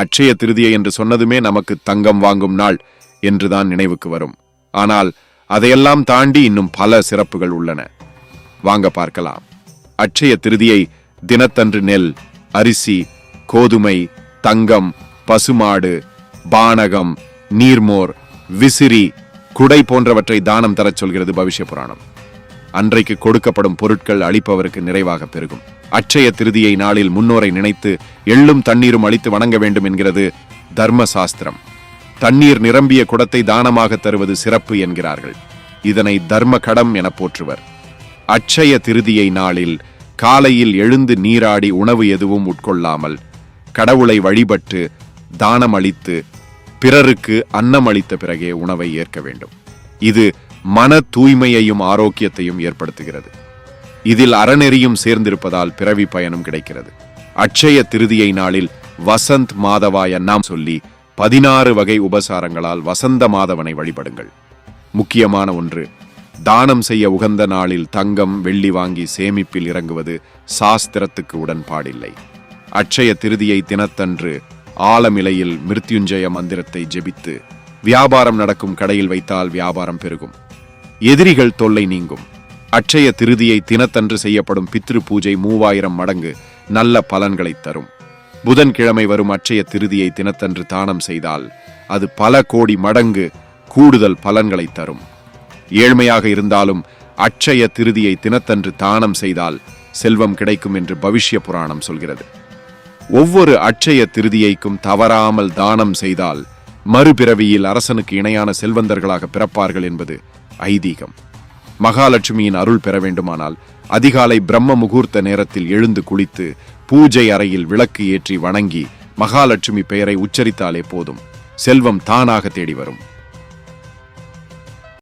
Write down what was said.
அட்சய திருதியை என்று சொன்னதுமே நமக்கு தங்கம் வாங்கும் நாள் என்றுதான் நினைவுக்கு வரும். ஆனால் அதையெல்லாம் தாண்டி இன்னும் பல சிறப்புகள் உள்ளன. வாங்க பார்க்கலாம். அட்சய திருதியை தினத்தன்று நெல் அரிசி கோதுமை தங்கம் பசுமாடு பானகம் நீர்மோர் விசிறி குடை போன்றவற்றை தானம் தரச் சொல்கிறது பவிஷ்ய புராணம் அன்றைக்கு கொடுக்கப்படும் பொருட்கள் அளிப்பவருக்கு நிறைவாக பெருகும். அட்சய திருதியை நாளில் முன்னோரை நினைத்து எள்ளும் தண்ணீரும் அளித்து வணங்க வேண்டும் என்கிறது தர்ம சாஸ்திரம் தண்ணீர் நிரம்பிய குடத்தை தானமாக தருவது சிறப்பு என்கிறார்கள். இதனை தர்ம கடம் என போற்றுவர். அட்சய திருதியை நாளில் காலையில் எழுந்து நீராடி உணவு எதுவும் உட்கொள்ளாமல் கடவுளை வழிபட்டு தானம் அளித்து பிறருக்கு அன்னம் அளித்த பிறகே உணவை ஏற்க வேண்டும். இது மன தூய்மையையும் ஆரோக்கியத்தையும் ஏற்படுத்துகிறது. இதில் அறநெறியும் சேர்ந்திருப்பதால் பிறவி பயணம் கிடைக்கிறது. அட்சய திருதியை நாளில் வசந்த் மாதவாய நாம் சொல்லி பதினாறு வகை உபசாரங்களால் வசந்த மாதவனை வழிபடுங்கள். முக்கியமான ஒன்று தானம் செய்ய உகந்த நாளில் தங்கம் வெள்ளி வாங்கி சேமிப்பில் இறங்குவது சாஸ்திரத்துக்கு உடன்பாடில்லை. அட்சய திருதியை தினத்தன்று ஆழமிலையில் மிருத்யுஞ்சய மந்திரத்தை ஜெபித்து வியாபாரம் நடக்கும் கடையில் வைத்தால் வியாபாரம் பெருகும். எதிரிகள் தொல்லை நீங்கும். அட்சய திருதியை தினத்தன்று செய்யப்படும் பித்ரு பூஜை மூவாயிரம் மடங்கு நல்ல பலன்களை தரும். புதன்கிழமை வரும் அட்சய திருதியை தினத்தன்று தானம் செய்தால் அது பல கோடி மடங்கு கூடுதல் பலன்களை தரும். ஏழ்மையாக இருந்தாலும் அட்சய திருதியை தினத்தன்று தானம் செய்தால் செல்வம் கிடைக்கும் என்று பவிஷ்ய புராணம் சொல்கிறது. ஒவ்வொரு அட்சய திருதியைக்கும் தவறாமல் தானம் செய்தால் மறுபிறவியில் அரசனுக்கு இணையான செல்வந்தர்களாக பிறப்பார்கள் என்பது ஐதீகம். மகாலட்சுமியின் அருள் பெற வேண்டுமானால் அதிகாலை பிரம்ம முகூர்த்த நேரத்தில் எழுந்து குளித்து பூஜை அறையில் விளக்கு ஏற்றி வணங்கி மகாலட்சுமி பெயரை உச்சரித்தாலே போதும். செல்வம் தானாக தேடி வரும்.